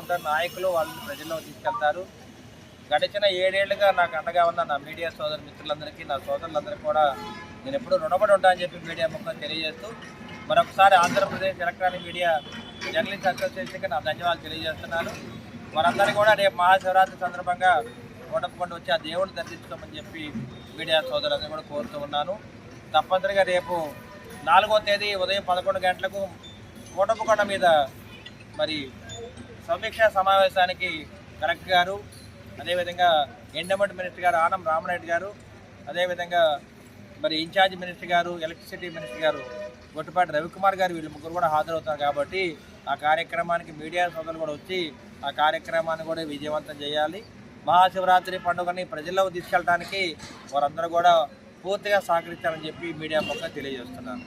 ఉంటారు నాయకులు వాళ్ళని ప్రజల్లో తీసుకెళ్తారు. గడిచిన ఏడేళ్ళుగా నాకు అండగా ఉన్న నా మీడియా సోదరు మిత్రులందరికీ నా సోదరులందరికీ కూడా నేను ఎప్పుడూ రుణపడి ఉంటానని చెప్పి మీడియా ముఖం తెలియజేస్తూ మరొకసారి ఆంధ్రప్రదేశ్ ఎలక్ట్రానిక్ మీడియా జర్నలిస్ట్ అసోసియేషన్కి నా ధన్యవాదాలు తెలియజేస్తున్నాను. వారందరినీ కూడా రేపు మహాశివరాత్రి సందర్భంగా కోటప్పకొండ వచ్చి ఆ దేవుడిని దర్శించుకోమని చెప్పి మీడియా సోదరులందరూ కూడా కోరుతూ ఉన్నాను. తప్పనిసరిగా రేపు నాలుగో తేదీ ఉదయం పదకొండు గంటలకు కోటప్పకొండ మీద మరి సమీక్షా సమావేశానికి కలెక్టర్ గారు అదేవిధంగా ఎండమెంట్ మినిస్టర్ గారు ఆనం రామరెడ్డి గారు అదేవిధంగా మరి ఇన్ఛార్జ్ మినిస్టర్ గారు ఎలక్ట్రిసిటీ మినిస్టర్ గారు గొట్టుపాటి రవికుమార్ గారు వీళ్ళు ముగ్గురు కూడా హాజరవుతారు కాబట్టి ఆ కార్యక్రమానికి మీడియా సోదరులు కూడా వచ్చి ఆ కార్యక్రమాన్ని కూడా విజయవంతం చేయాలి. మహాశివరాత్రి పండుగని ప్రజల్లో తీసుకెళ్ళడానికి వారందరూ కూడా పూర్తిగా సహకరిస్తారని చెప్పి మీడియా పక్క తెలియజేస్తున్నాను.